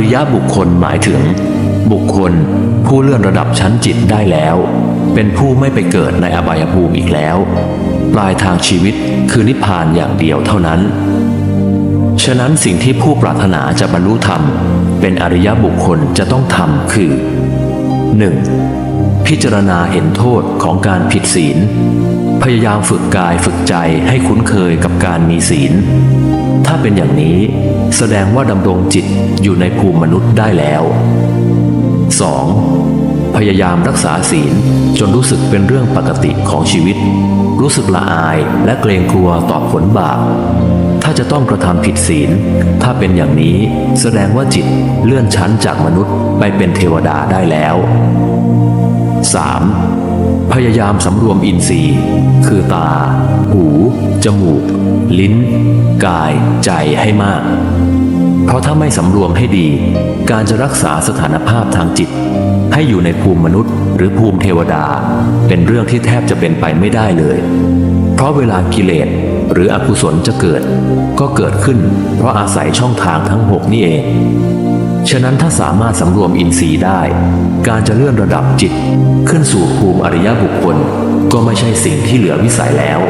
ริยบุคคลหมายถึง บุคคล ผู้เลื่อนระดับชั้นจิตได้แล้ว เป็นผู้ไม่ไปเกิดในอบายภูมิอีกแล้ว ปลายทางชีวิตคือนิพพานอย่างเดียวเท่านั้น ฉะนั้นสิ่งที่ผู้ปรารถนาจะบรรลุธรรม เป็นอริยบุคคลจะต้องทำคือ 1. พิจารณาเห็นโทษของการผิดศีล พยายามฝึกกายฝึกใจให้คุ้นเคยกับการมีศีล ถ้าเป็นอย่างนี้ แสดงว่าดำรงจิตอยู่ในภูมิมนุษย์ได้แล้ว 2. พยายามรักษาศีลจนรู้สึกเป็นเรื่องปกติของชีวิต รู้สึกละอายและเกรงกลัวต่อผลบาปถ้าจะต้องกระทำผิดศีล ถ้าเป็นอย่างนี้แสดงว่าจิตเลื่อนชั้นจากมนุษย์ไปเป็นเทวดาได้แล้ว 3. พยายามสำรวมอินทรีย์ คือตา หู จมูก ลิ้น กาย ใจให้มาก เพราะถ้าไม่สำรวมให้ดี การจะรักษาสถานภาพทางจิต ให้อยู่ในภูมิมนุษย์ หรือภูมิเทวดา เป็นเรื่องที่แทบจะเป็นไปไม่ได้เลย เพราะเวลากิเลสหรืออกุศลจะเกิด ก็เกิดขึ้น เพราะอาศัยช่องทางทั้งหกนี่เอง ฉะนั้นถ้าสามารถสำรวมอินทรีย์ได้ การจะเลื่อนระดับจิต ขึ้นสู่ภูมิอริยบุคคล ก็ไม่ใช่สิ่งที่เหลือวิสัยแล้ว